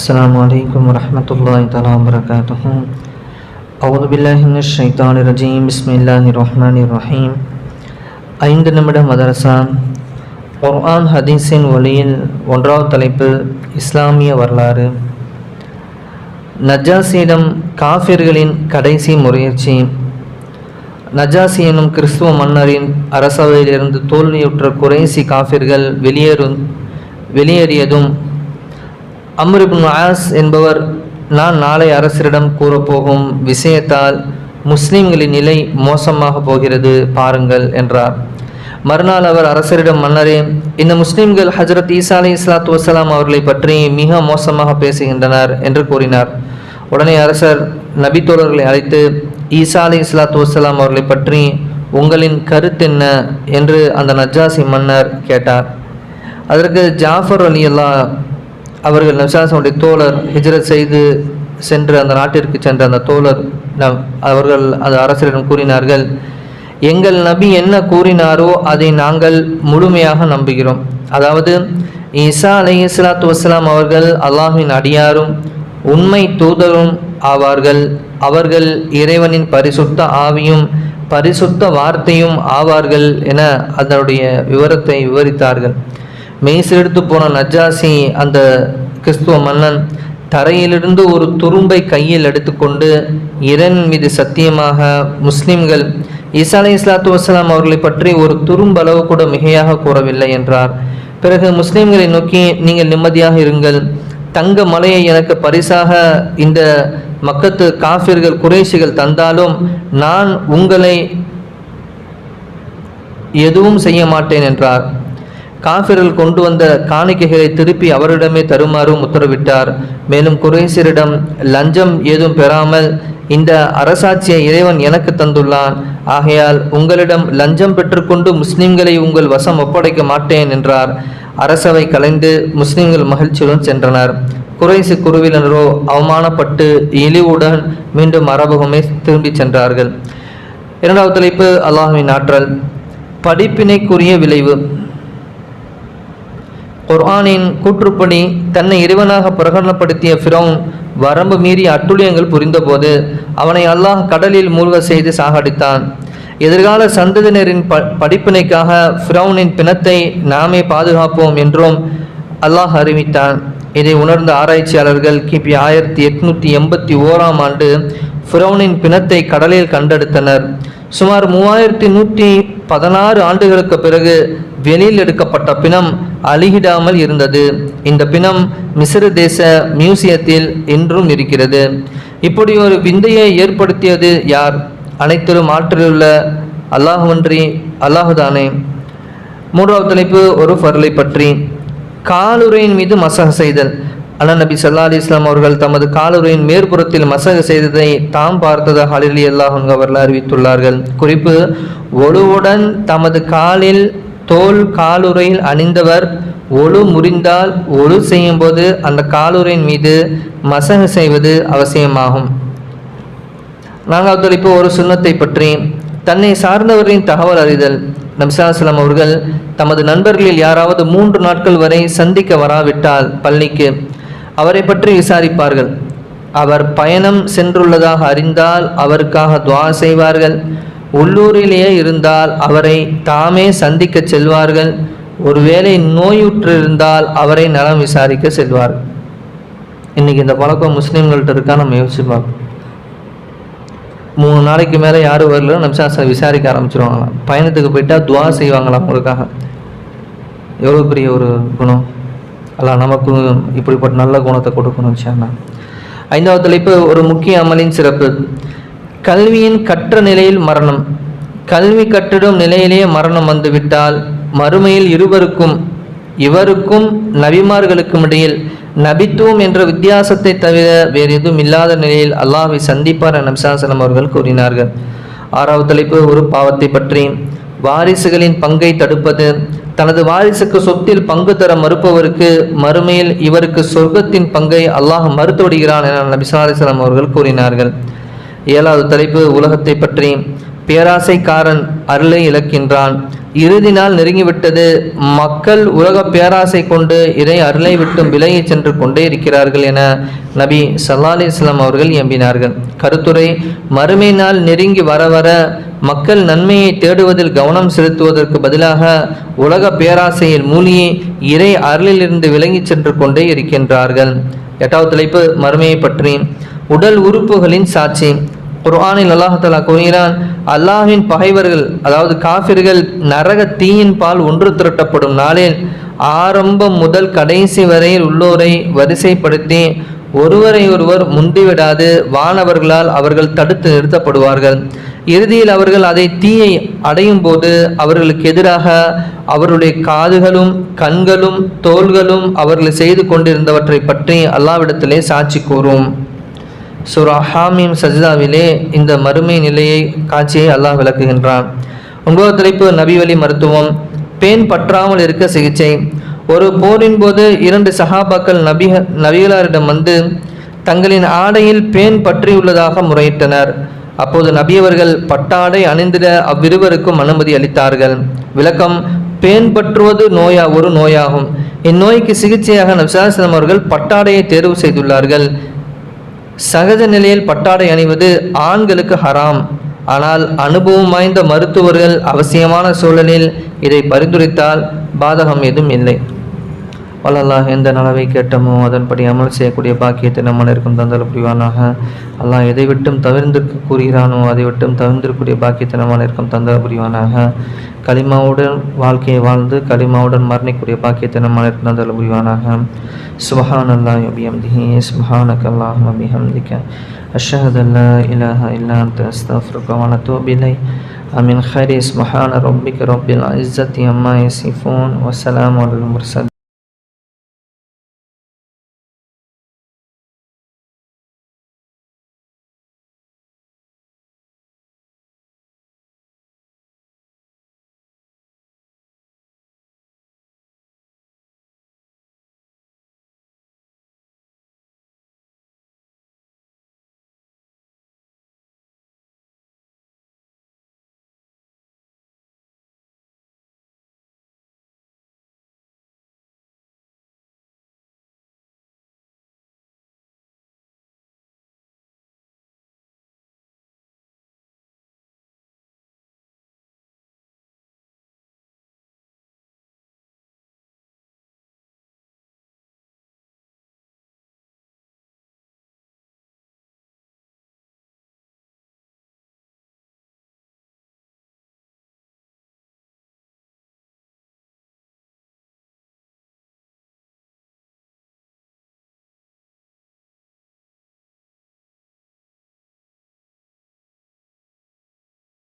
السلام عليكم ورحمة الله تعالى وبركاته أعوذ بالله من الشيطان الرجيم بسم الله الرحمن الرحيم ஐந்து நிமிட மதரசா குர்ஆன் ஹதீஸின் ஒளியில் ஒன்றாவது தலைப்பு இஸ்லாமிய வரலாறு நஜாசியிடம் காஃபிர்களின் கடைசி முயற்சி நஜாசி எனும் கிறிஸ்துவ மன்னரின் அரசவையிலிருந்து தோல்வியுற்ற குறைசி காஃபிர்கள் வெளியேறும் வெளியேறியதும் அம்ருபின் ஆஸ் என்பவர் நான் நாளை அரசரிடம் கூறப்போகும் விஷயத்தால் முஸ்லிம்களின் நிலை மோசமாக போகிறது பாருங்கள் என்றார். மறுநாள் அவர் அரசரிடம் மன்னரே இந்த முஸ்லிம்கள் ஹஜரத் ஈசா அலி இஸ்லாத்து வசலாம் அவர்களை பற்றி மிக மோசமாக பேசுகின்றனர் என்று கூறினார். உடனே அரசர் நபித்தோழர்களை அழைத்து ஈசா அலி இஸ்லாத்து வசலாம் அவர்களை பற்றி உங்களின் கருத்தென்ன என்று அந்த நஜாசி மன்னர் கேட்டார். அதற்கு ஜாஃபர் அலி அல்லா அவர்கள் நபிசாசனுடைய தோழர் ஹிஜ்ரத் செய்து சென்று அந்த நாட்டிற்கு சென்ற அந்த தோழர் நம் அவர்கள் அந்த அரசரிடம் கூறினார்கள் எங்கள் நபி என்ன கூறினாரோ அதை நாங்கள் முழுமையாக நம்புகிறோம். அதாவது ஈசா அலை இஸ்லாத்து வஸ்லாம் அவர்கள் அல்லாஹின் அடியாரும் உண்மை தூதரும் ஆவார்கள். அவர்கள் இறைவனின் பரிசுத்த ஆவியும் பரிசுத்த வார்த்தையும் ஆவார்கள் என அதனுடைய விவரத்தை விவரித்தார்கள். மெய்சிலெடுத்து போன நஜாசி அந்த கிறிஸ்துவ மன்னன் தரையிலிருந்து ஒரு துரும்பை கையில் எடுத்துக்கொண்டு இரண் மீது சத்தியமாக முஸ்லிம்கள் ஈசா அலி இஸ்லாத்து வசலாம் அவர்களை பற்றி ஒரு துரும்பளவு கூட மிகையாக கூறவில்லை என்றார். பிறகு முஸ்லிம்களை நோக்கி நீங்கள் நிம்மதியாக இருங்கள். தங்க மலையை எனக்கு பரிசாக இந்த மக்கத்து காஃபிர்கள் குறைசிகள் தந்தாலும் நான் உங்களை எதுவும் செய்ய மாட்டேன் என்றார். காபிரில் கொண்டு வந்த காணிக்கைகளை திருப்பி அவரிடமே தருமாறும் உத்தரவிட்டார். மேலும் குறைசியரிடம் லஞ்சம் ஏதும் பெறாமல் இந்த அரசாட்சியை இறைவன் எனக்கு தந்துள்ளான். ஆகையால் உங்களிடம் லஞ்சம் பெற்றுக்கொண்டு முஸ்லிம்களை உங்கள் வசம் ஒப்படைக்க மாட்டேன் என்றார். அரசவை கலைந்து முஸ்லிம்கள் மகிழ்ச்சியுடன் சென்றனர். குறைசு குருவினரோ அவமானப்பட்டு இழிவுடன் மீண்டும் அரபகமே திரும்பிச் சென்றார்கள். இரண்டாவது தலைப்பு அல்லாஹுவின் ஆற்றல் படிப்பினைக்குரிய விளைவு. குர்ஆனின் கூற்றுப்படி தன்னை இறைவனாக பிரகடனப்படுத்திய ஃபிரௌன் வரம்பு மீறி அட்டுழியங்கள் புரிந்தபோது அவனை அல்லாஹ் கடலில் மூழ்க செய்து சாகடித்தான். எதிர்கால சந்ததியினரின் ப படிப்பினைக்காக ஃபிரௌனின் பிணத்தை நாமே பாதுகாப்போம் என்றும் அல்லாஹ் அறிவித்தான். இதை உணர்ந்த ஆராய்ச்சியாளர்கள் கிபி ஆயிரத்தி எட்நூற்றி எண்பத்தி ஓராம் ஆண்டு ஃபிரௌனின் பிணத்தை கடலில் கண்டெடுத்தனர். சுமார் மூவாயிரத்தி நூற்றி பதினாறு ஆண்டுகளுக்கு பிறகு வெளியில் எடுக்கப்பட்ட பிணம் அழுகிடாமல் இருந்தது. இந்த பிணம் மிஸ்ர தேச மியூசியத்தில் இன்றும் இருக்கிறது. இப்படி ஒரு விந்தையை ஏற்படுத்தியது யார்? அனைத்திலும் ஆற்றிலுள்ள அல்லாஹுவன்றி அல்லாஹுதானே. மூன்றாவது தலைப்பு ஒரு பொருளை பற்றி. காலுரையின் மீது மசக செய்தல். அண்ணா நபி சல்லா அலி இஸ்லாம் அவர்கள் தமது காலுரையின் மேற்புறத்தில் மசக செய்ததை தாம் பார்த்ததாக அலிலி அல்லாஹ் அவர்கள் அறிவித்துள்ளார்கள். குறிப்பு ஒழுவுடன் தமது காலில் தோல் காலுறையில் அணிந்தவர் ஒழு முறிந்தால் ஒழு செய்யும்போது அந்த காலுறையின் மீது மசகு செய்வது அவசியமாகும். நான்காவது இப்போ ஒரு சுண்ணத்தை பற்றி தன்னை சார்ந்தவர்களின் தகவல் அறிதல். நபிசாஸ்லாம் அவர்கள் தமது நண்பர்களில் யாராவது மூன்று நாட்கள் வரை சந்திக்க வராவிட்டால் பள்ளிக்கு அவரை பற்றி விசாரிப்பார்கள். அவர் பயணம் சென்றுள்ளதாக அறிந்தால் அவருக்காக துவா செய்வார்கள். உள்ளூரிலேயே இருந்தால் அவரை தாமே சந்திக்க செல்வார்கள். ஒருவேளை நோயுற்றிருந்தால் அவரை நலம் விசாரிக்க செல்வார்கள். இன்னைக்கு இந்த பழக்கம் முஸ்லீம்கள்ட்ட இருக்கா? நம்ம யோசிச்சு பார்ப்போம். மூணு நாளைக்கு மேலே யாரும் வரல நம்சாசனை விசாரிக்க ஆரம்பிச்சிருவாங்களாம். பயணத்துக்கு போயிட்டா துவா செய்வாங்களா அவங்களுக்காக? எவ்வளோ பெரிய ஒரு குணம்? அல்ல நமக்கு இப்படிப்பட்ட நல்ல குணத்தை கொடுக்கணும் சார் ஐந்தாவது தலைப்பு ஒரு முக்கிய அமலின் சிறப்பு. கல்வியின் கற்ற நிலையில் மரணம். கல்வி கற்றிடும் நிலையிலேயே மரணம் வந்துவிட்டால் மறுமையில் இருவருக்கும் இவருக்கும் நபிமார்களுக்கும் இடையில் நபித்துவம் என்ற வித்தியாசத்தை தவிர வேறு எதுவும் இல்லாத நிலையில் அல்லாஹை சந்திப்பார் என நம்சாசனம் அவர்கள் கூறினார்கள். ஆறாவது தலைப்பு ஒரு பாவத்தை பற்றி. வாரிசுகளின் பங்கை தடுப்பது. தனது வாரிசுக்கு சொத்தில் பங்கு தர மறுப்பவருக்கு மறுமையில் இவருக்கு சொர்க்கத்தின் பங்கை அல்லாஹ் மறுத்து விடுகிறான் என நபிசாலிசலம் அவர்கள் கூறினார்கள். ஏழாவது தலைப்பு உலகத்தை பற்றி. பேராசைக்காரன் அருளை இழக்கின்றான். இறுதி நாள் நெருங்கிவிட்டது. மக்கள் உலக பேராசை கொண்டு இறை அருளை விட்டும் விலகி சென்று கொண்டே இருக்கிறார்கள் என நபி சல்லா அலிஸ்லாம் அவர்கள் எம்பினார்கள். கருத்துரை மறுமை நாள் நெருங்கி வர வர மக்கள் நன்மையை தேடுவதில் கவனம் செலுத்துவதற்கு பதிலாக உலக பேராசையில் மூழ்கி இறை அருளிலிருந்து விலகி சென்று கொண்டே இருக்கின்றார்கள். எட்டாவது தலைப்பு மறுமையை பற்றி. உடல் உறுப்புகளின் சாட்சி. குர்ஆனில் அல்லாஹலா கூறுகிறான் அல்லாஹின் பகைவர்கள் அதாவது காஃபிர்கள் நரக தீயின் பால் ஒன்று திரட்டப்படும் நாளில் ஆரம்பம் முதல் கடைசி வரையில் உள்ளோரை வரிசைப்படுத்தி ஒருவரை ஒருவர் முந்திவிடாது வானவர்களால் அவர்கள் தடுத்து நிறுத்தப்படுவார்கள். இறுதியில் அவர்கள் அதை தீயை அடையும் போது அவர்களுக்கு எதிராக அவருடைய காதுகளும் கண்களும் தோள்களும் அவர்கள் செய்து கொண்டிருந்தவற்றை பற்றி அல்லாவிடத்திலே சாட்சி கூறும். சுரா ஹாமீம் சஜிதாவிலே இந்த மறுமை நிலையை காட்சியை அல்லாஹ் விளக்குகின்றான். ஒன்பதாவது தலைப்பு நபிவழி மருத்துவம். பேன் பற்றாமல் இருக்க சிகிச்சை. ஒரு போரின் போது இரண்டு சஹாபாக்கள் நபி நபிகளாரிடம் வந்து தங்களின் ஆடையில் பேன் பற்றியுள்ளதாக முறையிட்டனர். அப்போது நபியவர்கள் பட்டாடை அணிந்திட அவ்விருவருக்கும் அனுமதி அளித்தார்கள். விளக்கம் பேன் பற்றுவது நோயா ஒரு நோயாகும். இந்நோய்க்கு சிகிச்சையாக நபிசாசனம் அவர்கள் பட்டாடையை தேர்வு செய்துள்ளார்கள். சகஜ நிலையில் பட்டாடை அணிவது ஆண்களுக்கு ஹராம். ஆனால் அனுபவம் வாய்ந்த மருத்துவர்கள் அவசியமான சூழலில் இதை பரிந்துரைத்தால் பாதகம் எதுவும் இல்லை. வல்லல்லாஹ் எந்த நலவை கேட்டமோ அதன்படி அமல் செய்யக்கூடிய பாக்கியத்தை நம்ம அனைவருக்கும் தந்தல் புரிவானாக. அல்லாஹ் எதை விட்டும் தவிர்ந்திருக்க கூறுகிறானோ அதை விட்டும் தவிர்ந்திருக்கக்கூடிய பாக்கியத்தை நம்ம அனைவருக்கும் தந்தல் புரிவானாக. களிமாவுடன் வாழ்க்கையை வாழ்ந்து களிமாவுடன் மரணிக்கூடிய பாக்கியத்தை நம்ம இருக்கும் தந்தல் புரிவானாக. சுபஹான் அல்லா அபிஹம்திஹி சுபஹானக் அல்லாஹ் அபிஹம்திக்க அஷஹத் அல்லா இலஹ இல்லா அஸ்தஃபுருக்கமான தூபிலை அமின் ஹரி சுபஹான ரப்பிக்க ரப்பில் இஸ்ஸத் அம்மா யசிஃபூன். வசலாம் அல் முர்சல்